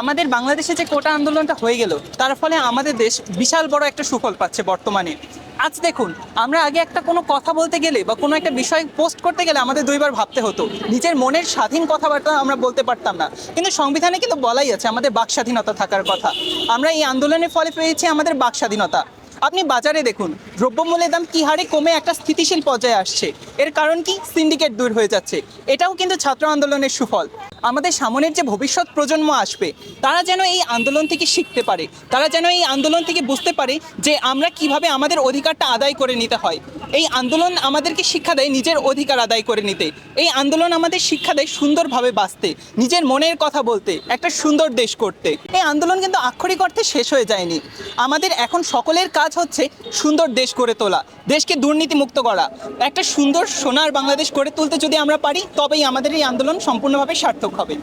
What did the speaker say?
আমাদের বাংলাদেশে যে কোটা আন্দোলনটা হয়ে গেল, তার ফলে আমাদের দেশ বিশাল বড় একটা সুফল পাচ্ছে বর্তমানে। আজ দেখুন, আমরা আগে একটা কোনো কথা বলতে গেলে বা কোনো একটা বিষয় পোস্ট করতে গেলে আমাদের দুইবার ভাবতে হতো। নিজের মনের স্বাধীন কথাবার্তা আমরা বলতে পারতাম না। কিন্তু সংবিধানে কিন্তু বলাই আছে, আমাদের বাক স্বাধীনতা থাকার কথা। আমরা এই আন্দোলনের ফলে পেয়েছি আমাদের বাক স্বাধীনতা আপনি বাজারে দেখুন, দ্রব্যমূল্যের দাম কি হারে কমে একটা স্থিতিশীল পর্যায়ে আসছে। এর কারণ কি? সিন্ডিকেট দূর হয়ে যাচ্ছে। এটাও কিন্তু ছাত্র আন্দোলনের সুফল। আমাদের সামনের যে ভবিষ্যৎ প্রজন্ম আসবে, তারা যেন এই আন্দোলন থেকে শিখতে পারে। তারা যেন এই আন্দোলন থেকে বুঝতে পারে যে আমরা কীভাবে আমাদের অধিকারটা আদায় করে নিতে হয়। এই আন্দোলন আমাদেরকে শিক্ষা দেয় নিজের অধিকার আদায় করে নিতে। এই আন্দোলন আমাদের শিক্ষা দেয় সুন্দরভাবে বাঁচতে, নিজের মনের কথা বলতে, একটা সুন্দর দেশ করতে। এই আন্দোলন কিন্তু আক্ষরিক অর্থে শেষ হয়ে যায়নি। আমাদের এখন সকলের কাজ হচ্ছে সুন্দর দেশ গড়ে তোলা, দেশকে দুর্নীতি মুক্ত করা। একটা সুন্দর সোনার বাংলাদেশ গড়ে তুলতে যদি আমরা পারি, তবেই আমাদের এই আন্দোলন সম্পূর্ণভাবে সার্থক হবে।